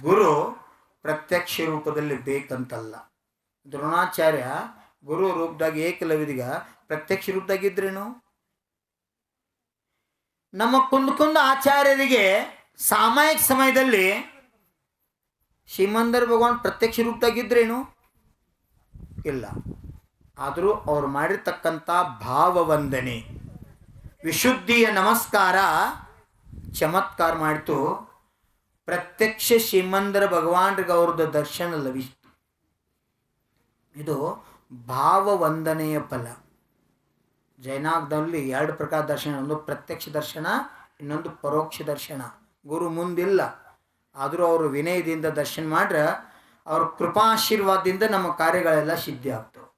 ಗುರು ಪ್ರತ್ಯಕ್ಷ ರೂಪದಲ್ಲಿ ಬೇಕಂತಲ್ಲ. ದ್ರೋಣಾಚಾರ್ಯ ಗುರು ರೂಪದಾಗ ಏಕಲವಿದಿಗ ಪ್ರತ್ಯಕ್ಷ ರೂಪದಾಗಿದ್ರೇನು? ನಮ್ಮ ಕುಂದು ಕುಂದು ಆಚಾರ್ಯರಿಗೆ ಸಾಮಾಯಿಕ ಸಮಯದಲ್ಲಿ ಶ್ರೀಮಂದರ್ ಭಗವಾನ್ ಪ್ರತ್ಯಕ್ಷ ರೂಪದಾಗಿದ್ರೇನು? ಇಲ್ಲ. ಆದರೂ ಅವ್ರು ಮಾಡಿರ್ತಕ್ಕಂಥ ಭಾವವಂದನೆ, ವಿಶುದ್ಧಿಯ ನಮಸ್ಕಾರ, ಚಮತ್ಕಾರ ಮಾಡಿತು ಪ್ರತ್ಯಕ್ಷ ಶ್ರೀಮಂದರ ಭಗವಾನ್ರಿಗೆ ಅವ್ರದ್ದು ದರ್ಶನ ಲಭಿಸ್ತು ಇದು ಭಾವವಂದನೆಯ ಫಲ. ಜೈನಾಗದಲ್ಲಿ ಎರಡು ಪ್ರಕಾರ ದರ್ಶನ, ಒಂದು ಪ್ರತ್ಯಕ್ಷ ದರ್ಶನ, ಇನ್ನೊಂದು ಪರೋಕ್ಷ ದರ್ಶನ. ಗುರು ಮುಂದಿಲ್ಲ. ಆದರೂ ಅವರು ವಿನಯದಿಂದ ದರ್ಶನ ಮಾಡ್ರೆ ಅವ್ರ ಕೃಪಾಶೀರ್ವಾದದಿಂದ ನಮ್ಮ ಕಾರ್ಯಗಳೆಲ್ಲ ಸಿದ್ಧಿ ಆಗ್ತವೆ.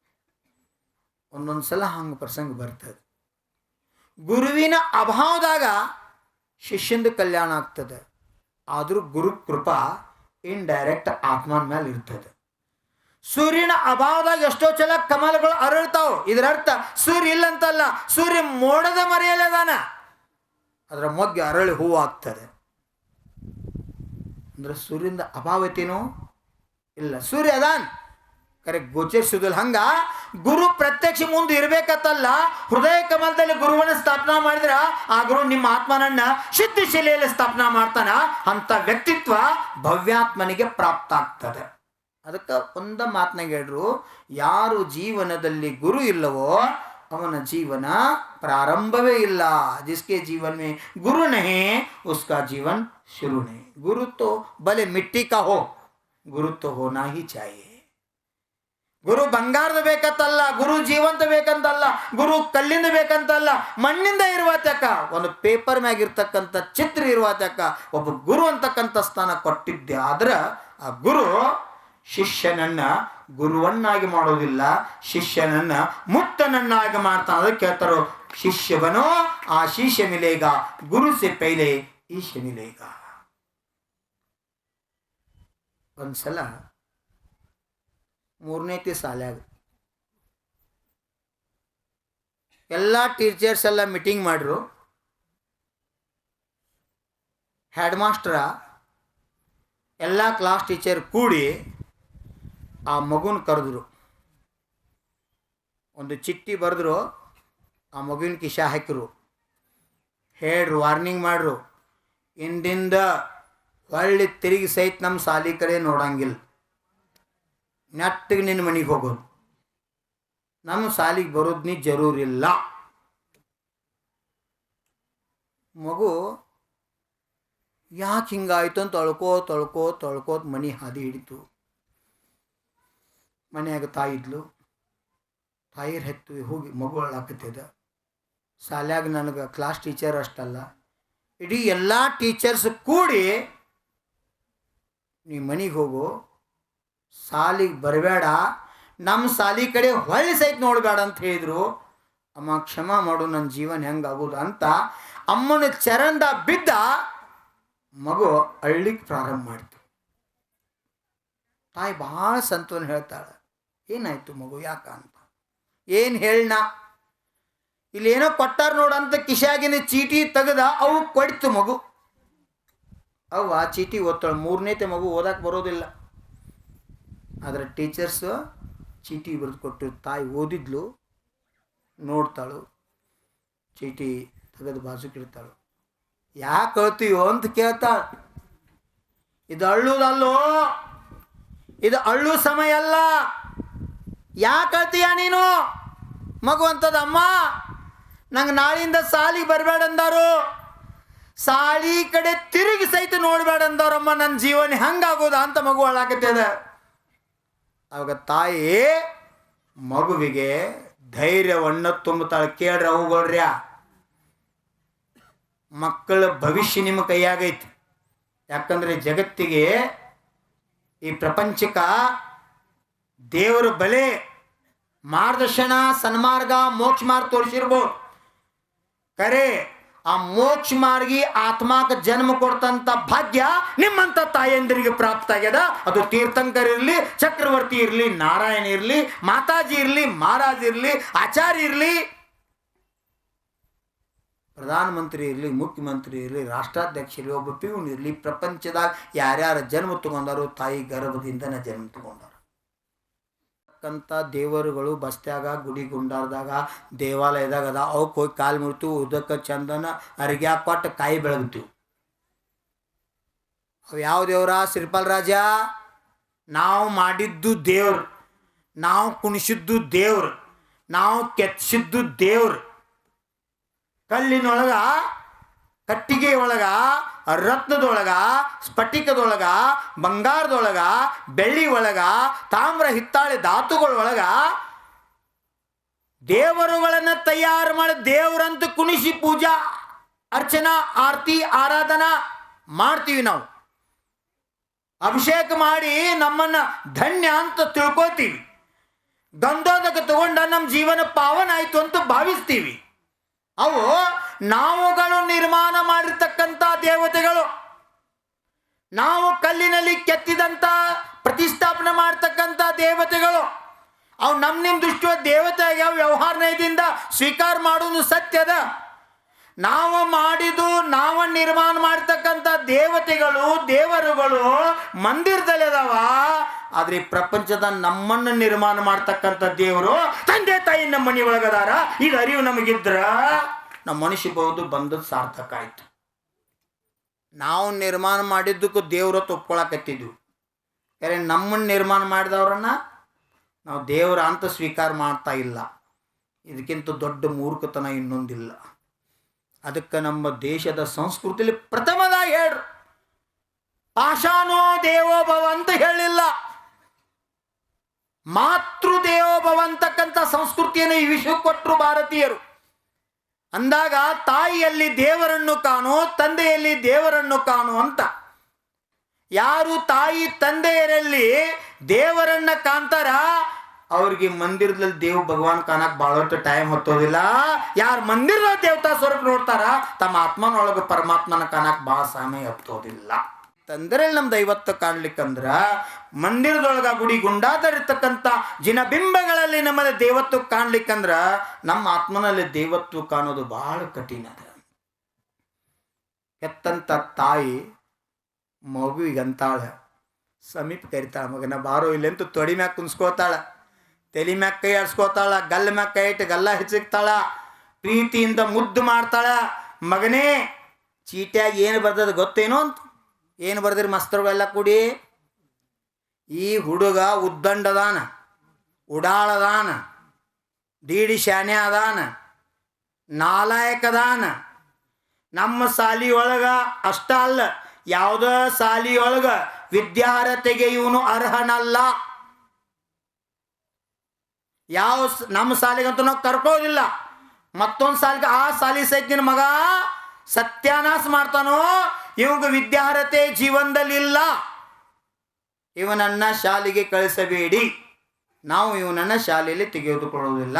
ಒಂದೊಂದು ಸಲ ಹಂಗೆ ಪ್ರಸಂಗ ಬರ್ತದೆ. ಗುರುವಿನ ಅಭಾವದಾಗ ಶಿಷ್ಯಂದು ಕಲ್ಯಾಣ ಆಗ್ತದೆ. ಆದರೂ ಗುರು ಕೃಪಾ ಇನ್ಡೈರೆಕ್ಟ್ ಆತ್ಮನ ಮೇಲೆ ಇರ್ತದೆ. ಸೂರ್ಯನ ಅಭಾವದಾಗ ಎಷ್ಟೋ ಚಲ ಕಮಲಗಳು ಅರಳ್ತಾವೆ. ಇದರ ಅರ್ಥ ಸೂರ್ಯ ಇಲ್ಲಂತಲ್ಲ, ಸೂರ್ಯ ಮೋಡದ ಮರೆಯಲ್ಲದಾನ ಅದರ ಮೊಗ್ಗೆ ಅರಳಿ ಹೂವು ಆಗ್ತದೆ. ಅಂದ್ರೆ ಸೂರ್ಯನ ಅಭಾವತೇನು ಇಲ್ಲ, ಸೂರ್ಯ ಅದಾನ್. ಕರೆ ಗೋಚರಿಸುವುದಿಲ್ಲ. ಹಂಗ ಗುರು ಪ್ರತ್ಯಕ್ಷ ಮುಂದೆ ಇರಬೇಕತ್ತಲ್ಲ, ಹೃದಯ ಕಮಲದಲ್ಲಿ ಗುರುವನ್ನ ಸ್ಥಾಪನ ಮಾಡಿದ್ರ ಆ ಗುರು ನಿಮ್ಮ ಆತ್ಮನನ್ನ ಸಿದ್ಧಶಿಲೆಯಲ್ಲಿ ಸ್ಥಾಪನಾ ಮಾಡ್ತಾನ, ಅಂತ ವ್ಯಕ್ತಿತ್ವ ಭವ್ಯಾತ್ಮನಿಗೆ ಪ್ರಾಪ್ತ ಆಗ್ತದೆ ಅದಕ್ಕೆ ಒಂದ ಮಾತನಾಗ ಹೇಳ್ರು, ಯಾರು ಜೀವನದಲ್ಲಿ ಗುರು ಇಲ್ಲವೋ ಅವನ ಜೀವನ ಪ್ರಾರಂಭವೇ ಇಲ್ಲ. ಜಿಸ್ಕೆ ಜೀವನ ಮೇ ಗುರು ನಹೇ, ಉಸ್ಕಾ ಜೀವನ್ ಶುರುನೇ ಗುರುತ್ವ ಬಲೆ ಮಿಟ್ಟಿ ಕಾ ಹೋ ಗುರುತ್ವ ಹೋನಾ ಹಿ ಚಾಯೇ. ಗುರು ಬಂಗಾರದ ಬೇಕಂತಲ್ಲ, ಗುರು ಜೀವಂತ ಬೇಕಂತಲ್ಲ, ಗುರು ಕಲ್ಲಿಂದ ಬೇಕಂತಲ್ಲ, ಮಣ್ಣಿಂದ ಇರುವ ತಕ್ಕ ಒಂದು ಪೇಪರ್ ಮ್ಯಾಗಿರ್ತಕ್ಕಂಥ ಚಿತ್ರ ಇರುವ ತಕ್ಕ ಒಬ್ಬ ಗುರು ಅಂತಕ್ಕಂಥ ಸ್ಥಾನ ಕೊಟ್ಟಿದ್ದೆ. ಆದ್ರೆ ಆ ಗುರು ಶಿಷ್ಯನನ್ನ ಗುರುವನ್ನಾಗಿ ಮಾಡೋದಿಲ್ಲ, ಶಿಷ್ಯನನ್ನ ಮುಕ್ತನನ್ನಾಗಿ ಮಾಡ್ತಾನೆ. ಅದಕ್ಕೆ ಕೇಳ್ತಾರೋ ಶಿಷ್ಯವನೋ, ಆ ಶಿಷ್ಯ ನಿಲೇಗ, ಗುರು ಸೆ ಪೈಲೆ ಈಶ ಮಿಲೇಗ ಒಂದ್ಸಲ ಮೂರನೇತಿ ಸಾಲ್ಯಾಗ ಎಲ್ಲ ಟೀಚರ್ಸ್ ಎಲ್ಲ ಮೀಟಿಂಗ್ ಮಾಡ್ರು. ಹೆಡ್ ಮಾಸ್ಟರ ಎಲ್ಲ ಕ್ಲಾಸ್ ಟೀಚರ್ ಕೂಡಿ ಆ ಮಗುನ ಕರೆದ್ರು. ಒಂದು ಚಿಟ್ಟಿ ಬರೆದ್ರು, ಆ ಮಗುವಿನ ಕಿಶಾ ಹಾಕಿರು. ಹೇಳ್ರು ವಾರ್ನಿಂಗ್ ಮಾಡ್ರು. ಇಂದಿಂದ ಹೊಳ್ಳಿ ತಿರುಗಿ ಸಹಿತ ನಮ್ಮ ಸಾಲಿ ಕಡೆ ನೋಡಂಗಿಲ್ಲ. ನೆಟ್ಟಿಗೆ ನಿನ್ನ ಮನೆಗೆ ಹೋಗೋದು. ನಮ್ಮ ಸಾಲಿಗೆ ಬರೋದು ನೀ ಜರೂರಿಲ್ಲ. ಮಗು, ಯಾಕೆ ಹಿಂಗಾಯ್ತು ಅಂತ ತೊಳ್ಕೋ ತೊಳ್ಕೋ ತೊಳ್ಕೋತ ಮನೆ ಹಾದಿ ಹಿಡಿತು. ಮನೆಯಾಗ ತಾಯಿ ಇದ್ಲು. ತಾಯಿರ್ ಹೆತ್ತು, ಹೋಗಿ ಮಗು ಹಾಕತ್ತಿದ ಶಾಲ್ಯಾಗ ನನಗೆ ಕ್ಲಾಸ್ ಟೀಚರ್ ಅಷ್ಟಲ್ಲ. ಇಡೀ ಎಲ್ಲ ಟೀಚರ್ಸ್ ಕೂಡಿ ನೀ ಮನೆಗೆ ಹೋಗು. ಸಾಲಿಗೆ ಬರಬೇಡ ನಮ್ಮ ಸಾಲಿ ಕಡೆ ಹೊಳ್ಳಿ ಸಹಿತ ನೋಡಬೇಡ ಅಂತ ಹೇಳಿದ್ರು. ಅಮ್ಮ, ಕ್ಷಮ ಮಾಡು ನನ್ನ ಜೀವನ ಹೆಂಗಾಗೋದು ಅಂತ ಅಮ್ಮನ ಚರಂದ ಬಿದ್ದ ಮಗು ಅಳ್ಳಿಕ್ಕೆ ಪ್ರಾರಂಭ ಮಾಡ್ತು. ತಾಯಿ ಭಾಳ ಸಂತೋನ ಹೇಳ್ತಾಳೆ, ಏನಾಯ್ತು ಮಗು, ಯಾಕ ಅಂತ? ಏನು ಹೇಳಣ ಇಲ್ಲೇನೋ ಕೊಟ್ಟಾರ ನೋಡಂತ ಕಿಶಾಗಿನ ಚೀಟಿ ತೆಗೆದ, ಅವು ಕೊಡ್ತು ಮಗು. ಅವು ಆ ಚೀಟಿ ಓದ್ತಾಳೆ, ಮೂರನೇತೆ ಮಗು ಓದಕ್ಕೆ ಬರೋದಿಲ್ಲ. ಆದರೆ ಟೀಚರ್ಸು ಚೀಟಿ ಬರೆದು ಕೊಟ್ಟು ತಾಯಿ ಓದಿದ್ಲು, ನೋಡ್ತಾಳು, ಚೀಟಿ ತೆಗೆದು ಬಾಜುಕಿಡ್ತಾಳು ಯಾಕೆ ಅಳ್ತೀಯೋ ಅಂತ ಕೇಳ್ತಾಳ ಇದು ಅಳ್ಳುದಲ್ಲೋ, ಇದು ಅಳ್ಳು ಸಮಯ ಅಲ್ಲ, ಯಾಕೆ ಅಳ್ತೀಯ ನೀನು ಮಗು ಅಂತದ ಅಮ್ಮ, ನಂಗೆ ನಾಳಿಂದ ಬರಬೇಡ ಅಂದಾರು, ಸಾಲಿ ಕಡೆ ತಿರುಗಿ ಸಹಿತ ನೋಡಬೇಡ ಅಂದವ್ರಮ್ಮ ನನ್ನ ಜೀವನ ಹೆಂಗಾಗೋದ ಅಂತ ಮಗು ಅಳಾಕತ್ತದ ಅವಾಗ ತಾಯಿ ಮಗುವಿಗೆ ಧೈರ್ಯವನ್ನು ತುಂಬುತ್ತಾಳೆ. ಕೇಳ್ರಿ ಅವುಗಳ್ರ್ಯ. ಮಕ್ಕಳ ಭವಿಷ್ಯ ನಿಮ್ಮ ಕೈಯಾಗೈತಿ. ಯಾಕಂದ್ರೆ ಜಗತ್ತಿಗೆ ಈ ಪ್ರಪಂಚಕ ದೇವರ ಬಲೆ, ಮಾರ್ಗದರ್ಶನ, ಸನ್ಮಾರ್ಗ, ಮೋಕ್ಷ ಮಾರ್ಗ ತೋರಿಸಿರ್ಬೋದು. ಕರೆ ಆ ಮೋಕ್ಷ ಮಾರ್ಗಿ ಆತ್ಮಾಕ ಜನ್ಮ ಕೊಡ್ತಂತ ಭಾಗ್ಯ ನಿಮ್ಮಂತ ತಾಯಂದಿರಿಗೆ ಪ್ರಾಪ್ತ ಆಗ್ಯದ. ಅದು ತೀರ್ಥಂಕರ್ ಇರಲಿ, ಚಕ್ರವರ್ತಿ ಇರಲಿ, ನಾರಾಯಣ ಇರಲಿ, ಮಾತಾಜಿ ಇರಲಿ, ಮಹಾರಾಜ್ ಇರಲಿ, ಆಚಾರ್ಯ ಇರಲಿ, ಪ್ರಧಾನಮಂತ್ರಿ ಇರಲಿ, ಮುಖ್ಯಮಂತ್ರಿ ಇರಲಿ, ರಾಷ್ಟ್ರಾಧ್ಯಕ್ಷ ಇರಲಿ, ಒಬ್ಬ ಪಿಯೂನ್ ಇರಲಿ, ಪ್ರಪಂಚದಾಗ ಯಾರ್ಯಾರ ಜನ್ಮ ತಗೊಂಡಾರೋ ತಾಯಿ ಗರ್ಭದಿಂದನೇ ಜನ್ಮ ತಗೊಂಡಾರ. ಕಂತ ದೇವರುಗಳು ಬಸ್ತ್ಯಾಗ ಗುಡಿ ಗುಂಡಾರದಾಗ ದೇವಾಲಯದಾಗ ಅದ. ಅವಕ್ಕೆ ಹೋಗಿ ಕಾಲು ಮುರಿತು ಉದಕ ಚಂದನ ಅರ್ಗ್ಯಾ ಕೊಟ್ಟು ಕಾಯಿ ಬೆಳಗ್ತೀವಿ. ಅವು ಯಾವ ದೇವ್ರ? ಶ್ರೀಪಾಲ್ ರಾಜ? ನಾವು ಮಾಡಿದ್ದು ದೇವ್ರು. ನಾವು ಕುಣಿಸಿದ್ದು ದೇವ್ರು. ನಾವು ಕೆತ್ತಿಸಿದ್ದು ದೇವ್ರು. ಕಲ್ಲಿನೊಳಗ ಕಟ್ಟಿಗೆ ಒಳಗ ರತ್ನದೊಳಗ, ಸ್ಫಟಿಕದೊಳಗ, ಬಂಗಾರದೊಳಗ ಬೆಳ್ಳಿ ಒಳಗ ತಾಮ್ರ ಹಿತ್ತಾಳೆ ಧಾತುಗಳೊಳಗ ದೇವರುಗಳನ್ನ ತಯಾರು ಮಾಡಿ ದೇವರಂತ ಕುಣಿಸಿ ಪೂಜಾ, ಅರ್ಚನಾ, ಆರತಿ, ಆರಾಧನಾ ಮಾಡ್ತೀವಿ ನಾವು. ಅಭಿಷೇಕ ಮಾಡಿ ನಮ್ಮನ್ನ ಧನ್ಯ ಅಂತ ತಿಳ್ಕೊತೀವಿ ಗಂಧೋದಕ ತಗೊಂಡ ನಮ್ಮ ಜೀವನ ಪಾವನ ಆಯ್ತು ಅಂತ ಭಾವಿಸ್ತೀವಿ. ಅವು ನಾವುಗಳು ನಿರ್ಮಾಣ ಮಾಡಿರ್ತಕ್ಕಂಥ ದೇವತೆಗಳು. ನಾವು ಕಲ್ಲಿನಲ್ಲಿ ಕೆತ್ತಿದಂಥ, ಪ್ರತಿಷ್ಠಾಪನೆ ಮಾಡ್ತಕ್ಕಂಥ ದೇವತೆಗಳು. ಅವು ನಮ್ಮ ನಿಮ್ಮ ದೃಷ್ಟಿಯ ವ್ಯವಹಾರ ನಯದಿಂದ ಸ್ವೀಕಾರ ಮಾಡುವುದು ಸತ್ಯದ. ನಾವು ಮಾಡಿದು ನಾವ ನಿರ್ಮಾಣ ಮಾಡ್ತಕ್ಕಂಥ ದೇವತೆಗಳು, ದೇವರುಗಳು ಮಂದಿರದಲ್ಲಿ ಅದಾವ. ಆದ್ರೆ ಪ್ರಪಂಚದ ನಮ್ಮನ್ನು ನಿರ್ಮಾಣ ಮಾಡ್ತಕ್ಕಂಥ ದೇವರು ತಂದೆ ತಾಯಿ ನಮ್ಮ ಮನೆ ಒಳಗದಾರ ಈಗ ಅರಿವು ನಮಗಿದ್ರ, ನಮ್ಮ ಮನುಷ್ಯ ಬಹುದು ಬಂದದ್ದು ಸಾರ್ಥಕ ಆಯ್ತು. ನಾವು ನಿರ್ಮಾಣ ಮಾಡಿದ್ದಕ್ಕೂ ದೇವ್ರ ಒಪ್ಕೊಳಕತ್ತಿದ್ವಿ. ಯಾರೆ ನಮ್ಮನ್ನು ನಿರ್ಮಾಣ ಮಾಡಿದವ್ರನ್ನ ನಾವು ದೇವರ ಅಂತ ಸ್ವೀಕಾರ ಮಾಡ್ತಾ ಇಲ್ಲ. ಇದಕ್ಕಿಂತ ದೊಡ್ಡ ಮೂರ್ಖತನ ಇನ್ನೊಂದಿಲ್ಲ. ಅದಕ್ಕೆ ನಮ್ಮ ದೇಶದ ಸಂಸ್ಕೃತಿಯಲ್ಲಿ ಪ್ರಥಮದ ಹೇಳ್ರು. ಆಶಾನೋ ದೇವೋಭವ ಅಂತ ಹೇಳಿಲ್ಲ. ಮಾತೃ ದೇವೋಭವ ಅಂತಕ್ಕಂಥ ಸಂಸ್ಕೃತಿಯನ್ನು ಈ ವಿಶ್ವ ಕೊಟ್ಟರು ಭಾರತೀಯರು. ಅಂದಾಗ ತಾಯಿಯಲ್ಲಿ ದೇವರನ್ನು ಕಾಣು, ತಂದೆಯಲ್ಲಿ ದೇವರನ್ನು ಕಾಣು ಅಂತ. ಯಾರು ತಾಯಿ ತಂದೆಯರಲ್ಲಿ ದೇವರನ್ನ ಕಾಣ್ತಾರ ಅವ್ರಿಗೆ ಮಂದಿರದಲ್ಲಿ ದೇವ್ ಭಗವಾನ್ ಕಾಣಕ್ ಭಾಳಷ್ಟು ಟೈಮ್ ಹೊತ್ತೋದಿಲ್ಲ. ಯಾರು ಮಂದಿರದ ದೇವತಾ ಸ್ವರೂಪ ನೋಡ್ತಾರ, ತಮ್ಮ ಆತ್ಮನೊಳಗೆ ಪರಮಾತ್ಮನ ಕಾಣಕ್ ಭಾಳ ಸಮಯ ಹತ್ತೋದಿಲ್ಲ. ತಂದ್ರೆ ನಮ್ದು ಐವತ್ತು ಕಾಣ್ಲಿಕ್ಕಂದ್ರ, ಮಂದಿರದೊಳಗ ಗುಡಿ ಗುಂಡಾದರಿರ್ತಕ್ಕಂಥ ಜಿನಬಿಂಬಗಳಲ್ಲಿ ನಮ್ಮಲ್ಲಿ ದೇವತ್ವ ಕಾಣ್ಲಿಕ್ಕಂದ್ರ, ನಮ್ಮ ಆತ್ಮನಲ್ಲಿ ದೇವತ್ವ ಕಾಣೋದು ಬಹಳ ಕಠಿಣ ಅದ. ಎತ್ತಂತ ತಾಯಿ ಮಗುವಿಗೆ ಅಂತಾಳ ಸಮೀಪ ಕರಿತಾಳ ಮಗನ, ಬಾರೋ ಇಲ್ಲಂತೂ ತೊಡಿ ಮ್ಯಾಗ ಕುನ್ಸ್ಕೋತಾಳ ತಲೆ ಮ್ಯಾಗ ಕೈ ಗಲ್ಲ ಮ್ಯಾಗ ಇಟ್ಟು ಗಲ್ಲ ಹೆಚ್ಚಿಕ್ತಾಳ, ಪ್ರೀತಿಯಿಂದ ಮುದ್ದು ಮಾಡ್ತಾಳ. ಮಗನೇ, ಚೀಟ್ಯಾಗ ಏನು ಬರ್ತದ ಗೊತ್ತೇನೋ ಅಂತ. ಏನು ಬರ್ದಿರಿ ಮಸ್ತರುಗಳೆಲ್ಲ ಕೂಡಿ? ಈ ಹುಡುಗ ಉದ್ದಂಡದಾನ, ಉಡಾಳದಾನ ದೀಡಿ ಶಾನೆ ಅದಾನ, ನಾಲಾಯಕದಾನ. ನಮ್ಮ ಸಾಲಿಯೊಳಗ ಅಷ್ಟ ಅಲ್ಲ, ಯಾವುದೋ ಸಾಲಿಯೊಳಗ ವಿದ್ಯಾರ್ಹತೆಗೆ ಇವನು ಅರ್ಹನಲ್ಲ. ಯಾವ ನಮ್ಮ ಸಾಲಿಗಂತೂ ನಾವು ಕರ್ಕೋದಿಲ್ಲ ಮತ್ತೊಂದು ಸಾಲಿಗೆ ಆ ಸಾಲಿ ಸಹಿತ ನಿನ್ನ ಮಗ ಸತ್ಯಾನಾಶ ಮಾಡ್ತಾನೋ, ಇವಾಗ ವಿದ್ಯಾರ್ಹತೆ ಜೀವನದಲ್ಲಿ ಇಲ್ಲ. ಇವನನ್ನ ಶಾಲೆಗೆ ಕಳಿಸಬೇಡಿ. ನಾವು ಇವನನ್ನ ಶಾಲೆಯಲ್ಲಿ ತೆಗೆದುಕೊಳ್ಳುವುದಿಲ್ಲ.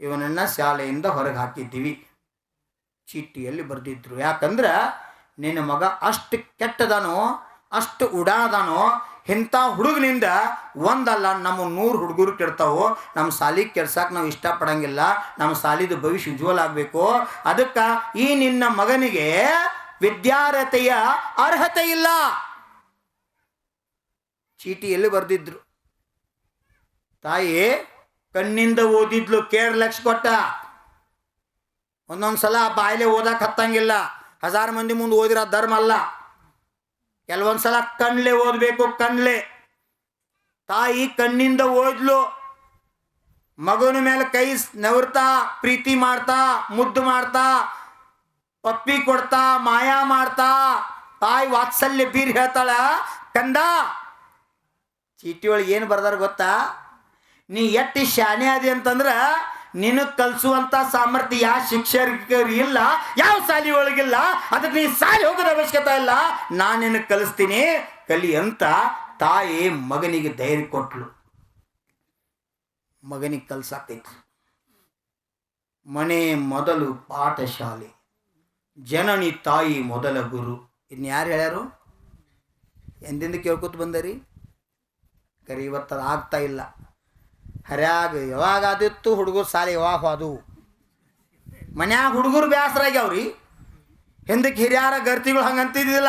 ಇವನನ್ನ ಶಾಲೆಯಿಂದ ಹೊರಗೆ ಹಾಕಿದ್ದೀವಿ. ಚೀಟಿಯಲ್ಲಿ ಬರೆದಿದ್ರು. ಯಾಕಂದ್ರೆ ನಿನ್ನ ಮಗ ಅಷ್ಟು ಕೆಟ್ಟದಾನೋ, ಅಷ್ಟು ಉಡಾದಾನೋ ಇಂಥ ಹುಡುಗನಿಂದ ಒಂದಲ್ಲ, ನಮ್ಮ ನೂರು ಹುಡುಗರು ಕೆಡ್ತಾವೋ, ನಮ್ಮ ಸಾಲಿಗೆ ಕೆಡ್ಸಕ್ಕೆ ನಾವು ಇಷ್ಟಪಡಂಗಿಲ್ಲ, ನಮ್ಮ ಸಾಲಿದು ಭವಿಷ್ಯ ಉಜ್ವಲ ಆಗಬೇಕು. ಅದಕ್ಕೆ ಈ ನಿನ್ನ ಮಗನಿಗೆ ವಿದ್ಯಾರ್ಹತೆಯ ಅರ್ಹತೆ ಇಲ್ಲ. ಚೀಟಿಯಲ್ಲಿ ಬರೆದಿದ್ರು? ತಾಯಿ ಕಣ್ಣಿಂದ ಓದಿದ್ಲು, ಕೇರ್ ಲಕ್ಷ ಕೊಟ್ಟ. ಒಂದೊಂದು ಸಲ ಬಾಯಿಲೆ ಓದಕ್ಕೆ ಹತ್ತಂಗಿಲ್ಲ. ಹಜಾರು ಮಂದಿ ಮುಂದೆ ಓದಿರೋ ಧರ್ಮ ಅಲ್ಲ. ಕೆಲವೊಂದು ಸಲ ಕಣ್ಲೆ ಓದಬೇಕು, ಕಣ್ಲೆ. ತಾಯಿ ಕಣ್ಣಿಂದ ಓದ್ಲು. ಮಗನ ಮೇಲೆ ಕೈ ನವರ್ತಾ, ಪ್ರೀತಿ ಮಾಡ್ತಾ, ಮುದ್ದು ಮಾಡ್ತಾ, ಪಪ್ಪಿ ಕೊಡ್ತಾ, ಮಾಯಾ ಮಾಡ್ತಾ, ತಾಯಿ ವಾತ್ಸಲ್ಯ ಬೀರ್ ಹೇಳ್ತಾಳ, ಕಂದ, ಚೀಟಿ ಒಳಗೆ ಏನು ಬರ್ದಾರ ಗೊತ್ತಾ? ನೀ ಎಟ್ಟಿ ಶಾನೆ ಅದಿ ಅಂತಂದ್ರೆ ನಿನಗೆ ಕಲಿಸುವಂತ ಸಾಮರ್ಥ್ಯ ಯಾವ ಶಿಕ್ಷಕರು ಇಲ್ಲ, ಯಾವ ಸಾಲಿ ಒಳಗಿಲ್ಲ, ಅದಕ್ಕೆ ನೀ ಸಾಲಿ ಹೋಗೋದ ಅವಶ್ಯಕತೆ ಇಲ್ಲ, ನಾನು ನಿನಗೆ ಕಲಿಸ್ತೀನಿ, ಕಲಿ ಅಂತ ತಾಯಿ ಮಗನಿಗೆ ಧೈರ್ಯ ಕೊಟ್ಲು. ಮಗನಿಗೆ ಕಲ್ಸಾಕೈತಿ. ಮನೆ ಮೊದಲು ಪಾಠಶಾಲೆ, ಜನನಿ ತಾಯಿ ಮೊದಲ ಗುರು. ಇನ್ನು ಯಾರು ಹೇಳ್ಯಾರು? ಎಂದಿಂದ ಕೇಳ್ಕೊತ ಬಂದರಿ? ಕರೆ ಇವತ್ತು ಆಗ್ತಾ ಇಲ್ಲ. ಹರ್ಯಾಗ ಯಾವಾಗ ಆದಿತ್ತು ಹುಡುಗರು ಸಾಲಿ ಯಾವಾಗ ಹೋದವು ಮನ್ಯಾಗ ಹುಡುಗರು ಬ್ಯಾಸರಾಗ್ಯಾವ್ರಿ. ಹಿಂದಕ್ಕೆ ಹಿರಿಯರ ಗರ್ತಿಗಳು ಹಂಗೆ ಅಂತಿದ್ದಿಲ್ಲ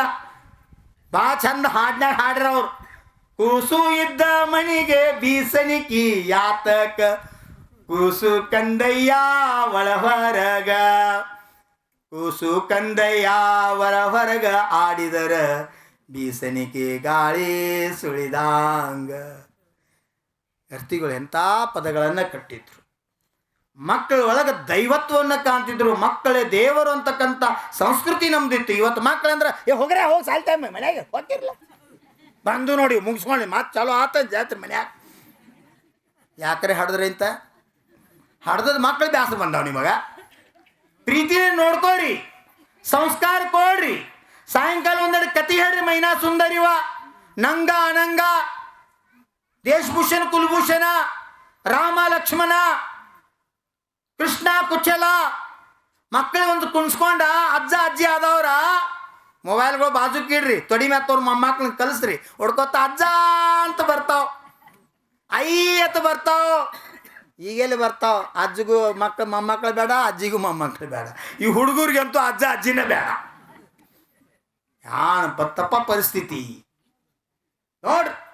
ಭಾಳ ಚಂದ ಹಾಡ್ನಾಗ ಹಾಡ್ರ ಅವ್ರು ಕೂಸು ಇದ್ದ ಮನಿಗೆ ಬೀಸನಿಕಿ ಯಾತಕ? ಕೂಸು ಕಂದಯ್ಯ ಒಳ ಹೊರಗ. ಕೂಸು ಕಂದಯ್ಯ ಹೊರಗ ಆಡಿದರ. ಬೀಸಣಿಕೆ ಗಾಳಿ ಸುಳಿದಾಂಗ. ಗರ್ತಿಗಳು ಎಂಥ ಪದಗಳನ್ನು ಕಟ್ಟಿದ್ರು. ಮಕ್ಕಳ ಒಳಗೆ ದೈವತ್ವವನ್ನು ಕಾಣ್ತಿದ್ರು. ಮಕ್ಕಳೇ ದೇವರು ಅಂತಕ್ಕಂಥ ಸಂಸ್ಕೃತಿ ನಮ್ದಿತ್ತು. ಇವತ್ತು ಮಕ್ಕಳಂದ್ರೆ ಏ, ಹೋಗ್ರೆ, ಹೋಗಿ ಸಾಲ್ತಾ ಮನ್ಯಾಗ ಹೋಗಿರ್ಲ ಬಂದು ನೋಡಿ ಮುಗಿಸ್ಕೊಂಡು ಮಾತು ಚಾಲು ಆತ, ಜಾತ್ರೆ ಮನ್ಯಾಗ. ಯಾಕ್ರೆ ಹಡ್ದ್ರಿ ಅಂತ ಹಾಡ್ದದ ಮಕ್ಕಳು ಬ್ಯಾಸ ಬಂದಾವ ನಿಮಗ. ಪ್ರೀತಿ ನೋಡ್ಕೋರಿ ಸಂಸ್ಕಾರ ಕೊಡ್ರಿ. ಸಾಯಂಕಾಲ ಒಂದೆರಡು ಕತಿ ಹೇಳ್ರಿ, ಮೈನಾ ಸುಂದರಿವ, ನಂಗ, ಅನಂಗ ದೇಶಭೂಷಣ, ಕುಲಭೂಷಣ, ರಾಮ, ಲಕ್ಷ್ಮಣ, ಕೃಷ್ಣ, ಕುಚಲ ಮಕ್ಕಳು ಒಂದು ಕುಣಿಸ್ಕೊಂಡ ಅಜ್ಜ, ಅಜ್ಜಿ ಆದವ್ರ ಮೊಬೈಲ್ಗಳು ಬಾಜುಕಿಡ್ರಿ ತೊಡಿ ಮ್ಯಾತವ್ರ ಅವ್ರ ಮೊಮ್ಮಕ್ಳನ್ನ ಕಲಿಸ್ರಿ, ಹೊಡ್ಕೊತ ಅಜ್ಜ ಅಂತ ಬರ್ತಾವ. ಐ ಅಂತ ಬರ್ತಾವ. ಈಗೆಲ್ಲಿ ಬರ್ತಾವ? ಅಜ್ಜಿಗೂ ಮಕ್ಕಳು ಮೊಮ್ಮಕ್ಳು ಬೇಡ, ಅಜ್ಜಿಗೂ ಮೊಮ್ಮಕ್ಳು ಬೇಡ. ಈ ಹುಡುಗರಿಗಂತೂ ಅಜ್ಜ, ಅಜ್ಜಿನೇ ಬೇಡ. ಯಾನ್ ತಪ್ಪ ಪರಿಸ್ಥಿತಿ. ನೋಡ್ರಿ.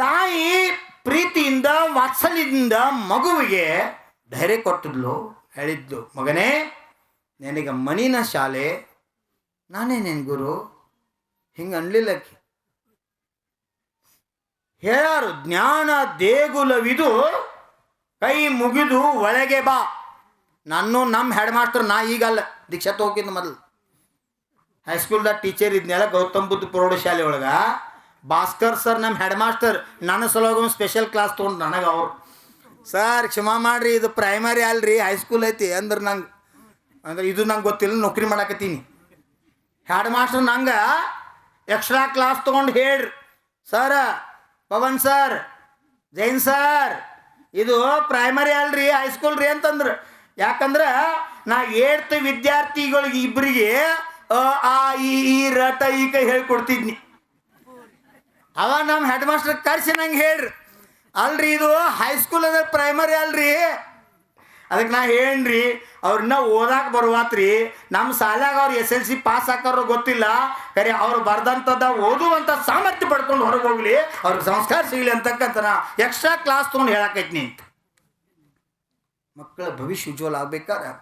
ತಾಯಿ ಪ್ರೀತಿಯಿಂದ, ವಾತ್ಸಲ್ಯದಿಂದ ಮಗುವಿಗೆ ಧೈರ್ಯ ಕೊಟ್ಟಿದ್ಲು. ಹೇಳಿದ್ದು, ಮಗನೇ, ನಿನಗೆ ಮಣಿನ ಶಾಲೆ, ನಾನೇ ನಿನ್ ಗುರು. ಹಿಂಗೆ ಅನ್ಲಿಲ್ಲಕ್ಕೆ. ಹೇಳಾರು, ಜ್ಞಾನ ದೇಗುಲವಿದು, ಕೈ ಮುಗಿದು ಒಳಗೆ ಬಾ. ನಾನು ನಮ್ಮ ಹೆಡ್ ಮಾಸ್ಟರ್, ನಾ ಈಗಲ್ಲ ದೀಕ್ಷಾ ಹೋಗಿದ್ದು ಮೊದಲು. ಹೈಸ್ಕೂಲ್ದಾಗ ಟೀಚರ್ ಇದ್ನೆಲ್ಲ, ಗೌತಮ್ ಬುದ್ಧ ಪ್ರೌಢಶಾಲೆ ಒಳಗೆ. ಭಾಸ್ಕರ್ ಸರ್ ನಮ್ಮ ಹೆಡ್ ಮಾಸ್ಟರ್ ನನ್ನ ಸಲುವಾಗಿ ಸ್ಪೆಷಲ್ ಕ್ಲಾಸ್ ತೊಗೊಂಡು ನನಗೆ ಅವ್ರು. ಸರ್, ಕ್ಷಮಾ ಮಾಡ್ರಿ, ಇದು ಪ್ರೈಮರಿ ಅಲ್ರಿ ಹೈಸ್ಕೂಲ್ ಐತಿ. ಅಂದ್ರೆ ನಂಗೆ, ಅಂದ್ರೆ ಇದು ನಂಗೆ ಗೊತ್ತಿಲ್ಲ, ನೌಕರಿ ಮಾಡಾಕತ್ತೀನಿ. ಹೆಡ್ ಮಾಸ್ಟರ್ ನಂಗೆ ಎಕ್ಸ್ಟ್ರಾ ಕ್ಲಾಸ್ ತೊಗೊಂಡು ಹೇಳ್ರಿ, sir, Pavan sir, Jain sir, ಇದು ಪ್ರೈಮರಿ ಅಲ್ರಿ ಹೈಸ್ಕೂಲ್ ರೀ ಅಂತಂದ್ರೆ. ಯಾಕಂದ್ರೆ ನಾ ಏಳ್ತ್ ವಿದ್ಯಾರ್ಥಿಗಳಿಗೆ ಇಬ್ಬರಿಗೆ ಅ, ಆ ಈ ರಟ ಈ ಕೈ ಹೇಳ್ಕೊಡ್ತಿದ್ನಿ. ಅವ ನಮ್ಮ ಹೆಡ್ ಮಾಸ್ಟರ್ ಕರ್ಸಿ ನಂಗೆ ಹೇಳ್ರಿ. ಅಲ್ರಿ ಇದು ಹೈಸ್ಕೂಲ್ ಅಂದ್ರೆ ಪ್ರೈಮರಿ ಅಲ್ರಿ. ಅದಕ್ಕೆ ನಾ ಹೇಳ್ರಿ ಅವ್ರನ್ನ ಓದಾಕ ಬರುವಾತ್ರಿ. ನಮ್ಮ ಶಾಲ್ಯಾಗ ಅವ್ರು ಎಸ್ ಎಲ್ ಸಿ ಪಾಸ್ ಹಾಕೋರು ಗೊತ್ತಿಲ್ಲ. ಕರೆ ಅವ್ರು ಬರ್ದಂಥದ್ದು ಓದುವಂಥ ಸಾಮರ್ಥ್ಯ ಪಡ್ಕೊಂಡು ಹೊರಗೆ ಹೋಗ್ಲಿ, ಅವ್ರಿಗೆ ಸಂಸ್ಕಾರ ಸಿಗಲಿ ಅಂತಕ್ಕಂಥ ನಾ ಎಕ್ಸ್ಟ್ರಾ ಕ್ಲಾಸ್ ತೊಗೊಂಡು ಹೇಳಕೈತಿ ನಿಂತು ಮಕ್ಕಳ ಭವಿಷ್ಯ ಉಜ್ವಲ ಆಗ್ಬೇಕಾದ್ರೆ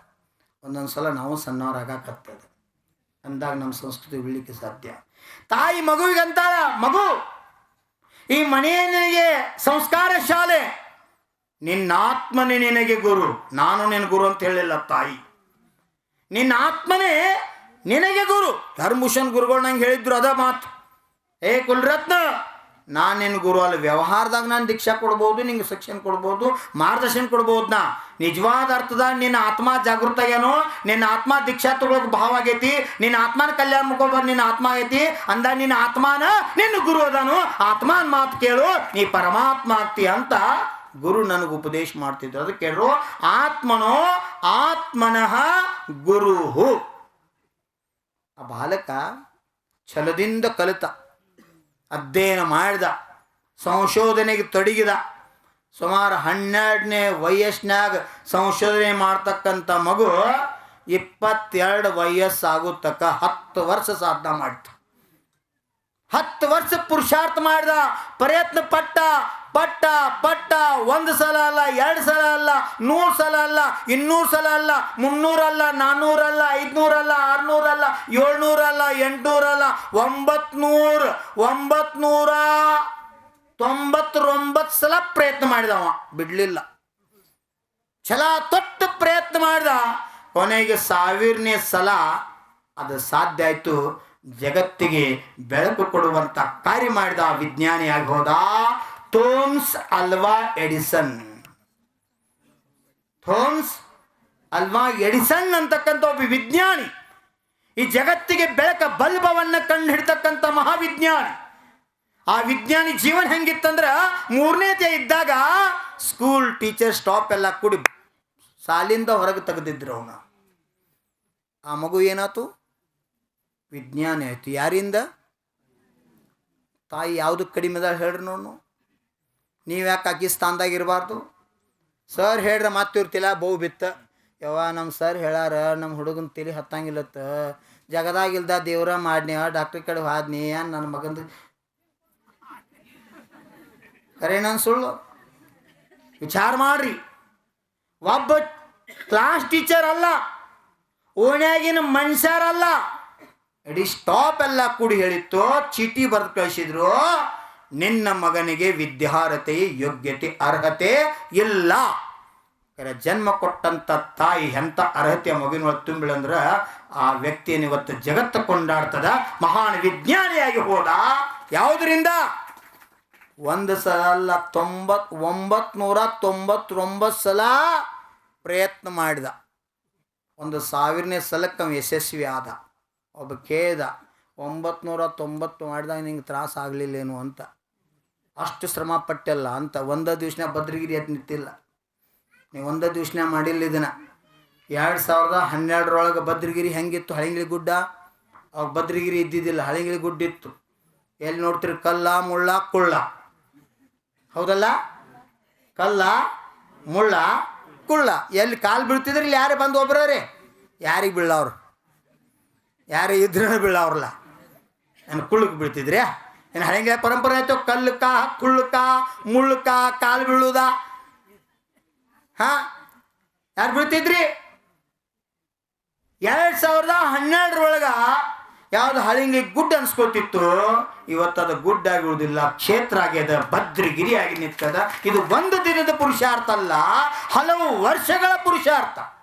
ಒಂದೊಂದು ಸಲ ನಾವು ಸಣ್ಣವ್ರಾಗಕತ್ತದ. ಅಂದಾಗ ನಮ್ಮ ಸಂಸ್ಕೃತಿ ಉಳಿಲಿಕ್ಕೆ ಸಾಧ್ಯ. ತಾಯಿ ಮಗುವಿಗೆ ಅಂತಾಳ ಮಗು! ಈ ಮನೆಯೇ ನಿನಗೆ ಸಂಸ್ಕಾರ ಶಾಲೆ. ನಿನ್ನ ಆತ್ಮನೇ ನಿನಗೆ ಗುರು. ನಾನು ನಿನ್ನ ಗುರು ಅಂತ ಹೇಳಿಲ್ಲ ತಾಯಿ. ನಿನ್ನ ಆತ್ಮನೇ ನಿನಗೆ ಗುರು. ಧರ್ಮಭೂಷಣ್ ಗುರುಗಳು ನಂಗೆ ಹೇಳಿದ್ರು ಅದ ಮಾತು. ಏ ಕುಲರತ್ನ ನಾನು ನಿನ್ನ ಗುರು, ಅಲ್ಲ ವ್ಯವಹಾರದಾಗ ನಾನು ದೀಕ್ಷಾ ಕೊಡ್ಬೋದು, ನಿಂಗೆ ಶಿಕ್ಷಣ ಕೊಡ್ಬೋದು, ಮಾರ್ಗದರ್ಶನ ಕೊಡ್ಬೋದು ನಾ ನಿಜವಾದ ಅರ್ಥದಾಗ ನಿನ್ನ ಆತ್ಮ ಜಾಗೃತ ಏನೋ ನಿನ್ನ ಆತ್ಮ ದೀಕ್ಷಾ ತಗೊಳಕ್ ಭಾವ ಆಗೈತಿ, ನಿನ್ನ ಆತ್ಮನ ಕಲ್ಯಾಣ ಮುಖ ನಿನ್ನ ಆತ್ಮ ಆಗೈತಿ, ಅಂದ ನಿನ್ನ ಆತ್ಮನ ನಿನ್ನ ಗುರು ಅದಾನು. ಆತ್ಮನ ಮಾತು ಕೇಳು, ನೀ ಪರಮಾತ್ಮ ಆಗ್ತಿ ಅಂತ ಗುರು ನನಗೆ ಉಪದೇಶ ಮಾಡ್ತಿದ್ರು. ಅದಕ್ಕೆ ಕೇಳ್ರು ಆತ್ಮನೋ ಆತ್ಮನಃ ಗುರುಹು. ಆ ಬಾಲಕ ಛಲದಿಂದ ಕಲಿತ. ಅಧ್ಯಯನ ಮಾಡಿದ, ಸಂಶೋಧನೆಗೆ ತೊಡಗಿದ. ಸುಮಾರು ಹನ್ನೆರಡನೇ ವಯಸ್ಸಿನಾಗ ಸಂಶೋಧನೆ ಮಾಡ್ತಕ್ಕಂಥ ಮಗು ಇಪ್ಪತ್ತೆರಡು ವಯಸ್ಸಾಗೋ ಹತ್ತು ವರ್ಷ ಸಾಧನೆ ಮಾಡ್ತ ಹತ್ತು ವರ್ಷ ಪುರುಷಾರ್ಥ ಮಾಡಿದ ಪ್ರಯತ್ನ ಪಟ್ಟ ಪಟ್ಟ ಪಟ್ಟ, ಒಂದು ಸಲ ಅಲ್ಲ, ಎರಡು ಸಲ ಅಲ್ಲ, ನೂರು ಸಲ ಅಲ್ಲ, ಇನ್ನೂರು ಸಲ ಅಲ್ಲ ಮುನ್ನೂರಲ್ಲ ನಾನ್ನೂರಲ್ಲ ಐದುನೂರಲ್ಲ ಆರ್ನೂರಲ್ಲ ಏಳ್ನೂರಲ್ಲ ಎಂಟುನೂರಲ್ಲ ಒಂಬತ್ನೂರು, ಒಂಬತ್ನೂರ ತೊಂಬತ್ತೊಂಬತ್ತು ಸಲ ಪ್ರಯತ್ನ ಮಾಡಿದವ, ಬಿಡಲಿಲ್ಲ. ಛಲ ತೊಟ್ಟು ಪ್ರಯತ್ನ ಮಾಡಿದ, ಕೊನೆಗೆ ಸಾವಿರನೇ ಸಲ ಅದು ಸಾಧ್ಯ ಆಯಿತು, ಜಗತ್ತಿಗೆ ಬೆಳಕು ಕೊಡುವಂಥ ಕಾರ್ಯ ಮಾಡಿದ ವಿಜ್ಞಾನಿ ಹೋದ ಥೋಮ್ಸ್ ಅಲ್ವಾ ಎಡಿಸನ್? ಥೋಮ್ಸ್ ಅಲ್ವಾ ಎಡಿಸನ್ ಅಂತಕ್ಕಂಥ ಒಬ್ಬ ವಿಜ್ಞಾನಿ. ಈ ಜಗತ್ತಿಗೆ ಬೆಳಕ ಬಲ್ಬವನ್ನು ಕಂಡು ಹಿಡ್ತಕ್ಕಂಥ ಮಹಾವಿಜ್ಞಾನಿ. ಆ ವಿಜ್ಞಾನಿ ಜೀವನ ಹೆಂಗಿತ್ತಂದ್ರೆ ಮೂರನೇ ದೇ ಇದ್ದಾಗ ಸ್ಕೂಲ್ ಟೀಚರ್ ಸ್ಟಾಪ್ ಎಲ್ಲ ಕೂಡಿ ಸಾಲಿಂದ ಹೊರಗೆ ತೆಗೆದಿದ್ರು ಅವನ. ಆ ಮಗು ಏನಾಯ್ತು? ವಿಜ್ಞಾನಿ ಆಯಿತು. ಯಾರಿಂದ? ತಾಯಿ ಯಾವುದಕ್ಕೆ ಕಡಿಮೆ ಹೇಳ್ರಿ ನೋಡು ನೀವು ಯಾಕೆ ಆಕಿ ಸ್ಥಾನದಾಗ ಇರಬಾರ್ದು? ಸರ್ ಮತ್ತೆ ಇರ್ತಿಲ್ಲ ಬಹು ಬಿತ್ತ. ಯವ್ವ ನಮ್ಮ ಸರ್ ಹೇಳಾರ ನಮ್ಮ ಹುಡುಗನ ತಲೆ ಹತ್ತಂಗಿಲ್ಲತ್ತ. ಜಗದಾಗಿಲ್ದ ದೇವ್ರ ಮಾಡ್ನ್ಯ ಡಾಕ್ಟ್ರ್ ಕಡೆ ಹಾದ್ನಿ, ಏನು ನನ್ನ ಮಗಂದು? ಕರೆ ಸುಳ್ಳು? ವಿಚಾರ ಮಾಡ್ರಿ. ಒಬ್ಬ ಕ್ಲಾಸ್ ಟೀಚರ್ ಅಲ್ಲ, ಓಣ್ಯಾಗಿನ ಮನುಷ್ಯರಲ್ಲ. ಇಡೀ ಸ್ಟಾಪ್ ಎಲ್ಲ ಕೂಡಿ ಹೇಳಿತ್ತು, ಚೀಟಿ ಬರೆದು ಕಳಿಸಿದ್ರು. ನಿನ್ನ ಮಗನಿಗೆ ವಿದ್ಯಾರ್ಹತೆ ಯೋಗ್ಯತೆ, ಅರ್ಹತೆ ಇಲ್ಲ. ಜನ್ಮ ಕೊಟ್ಟಂತ ತಾಯಿ ಎಂಥ ಅರ್ಹತೆ ಮಗುವಿನೊಳಗೆ ತುಂಬಿಳಂದ್ರೆ ಆ ವ್ಯಕ್ತಿಯನ್ನು ಇವತ್ತು ಜಗತ್ತು ಕೊಂಡಾಡ್ತದ, ಮಹಾನ್ ವಿಜ್ಞಾನಿಯಾಗಿ ಹೋದ. ಯಾವುದರಿಂದ? ಒಂದು ಸಲ ಅಲ್ಲ ತೊಂಬತ್ ತೊಂಬತ್ತೊಂಬತ್ತು ಸಲ ಪ್ರಯತ್ನ ಮಾಡಿದ. ಒಂದು ಸಾವಿರನೇ ಸಲಕ್ಕೆ ಯಶಸ್ವಿ ಆದ. ಒಬ್ಬ ಕೇದ ಒಂಬತ್ನೂರ ತೊಂಬತ್ತು ಮಾಡಿದಾಗ ನಿಂಗೆ ತ್ರಾಸ ಆಗಲಿಲ್ಲೇನು ಅಂತ. ಅಷ್ಟು ಶ್ರಮ ಪಟ್ಟಲ್ಲ ಅಂತ ಒಂದೇ ದಿವ್ಸನ ಭದ್ರಗಿರಿ ಅದು ನಿಂತಿಲ್ಲ. ನೀವು ಒಂದೇ ದಿವ್ಸನ ಮಾಡಿಲ್ಲ ಇದನ್ನು. ಎರಡು ಸಾವಿರದ ಹನ್ನೆರಡರೊಳಗೆ ಭದ್ರಗಿರಿ ಹೆಂಗಿತ್ತು? ಹಳಿಂಗಿಳಿ ಗುಡ್ಡ? ಅವಾಗ ಭದ್ರಗಿರಿ ಇದ್ದಿದ್ದಿಲ್ಲ. ಹಳಿಂಗಿಳಿ ಗುಡ್ಡ ಇತ್ತು. ಎಲ್ಲಿ ನೋಡ್ತೀರಿ? ಕಲ್ಲ, ಮುಳ್ಳ, ಕುಳ್ಳ. ಹೌದಲ್ಲ? ಕಲ್ಲ, ಮುಳ್ಳ, ಕುಳ್ಳ. ಎಲ್ಲಿ ಕಾಲು ಬೀಳ್ತಿದ್ರೆ ಇಲ್ಲಿ ಯಾರೇ ಬಂದು ಒಬ್ಬರೇ ಯಾರಿಗೆ ಬೀಳವ್ರು ಯಾರೇ ಇದ್ರೂ ಬೀಳವ್ರಲ್ಲ ಏನು ಕುಳ್ಳಕ್ಕೆ ಬೀಳ್ತಿದ್ರಿ ಏನು ಹಂಗೆ ಪರಂಪರೆ ಆಯ್ತು? ಕಲ್ಲುಕ, ಕುಳ್ಳುಕ, ಮುಳ್ಳುಕ, ಕಾಲು ಬೀಳುದ? ಹಾ? ಯಾರು ಬೀಳ್ತಿದ್ರಿ? ಎರಡ್ ಸಾವಿರದ ಹನ್ನೆರಡರೊಳಗ ಯಾವ್ದು ಹಳಿಂಗಿ ಗುಡ್ಡ ಅನ್ಸ್ಕೊತಿತ್ತು? ಇವತ್ತದು ಗುಡ್ಡ ಆಗಿರುವುದಿಲ್ಲ, ಕ್ಷೇತ್ರ ಆಗ್ಯದ ಭದ್ರಗಿರಿ ಆಗಿ ನಿಂತದ. ಇದು ಒಂದು ದಿನದ ಪುರುಷಾರ್ಥ ಅಲ್ಲ, ಹಲವು ವರ್ಷಗಳ ಪುರುಷಾರ್ಥ.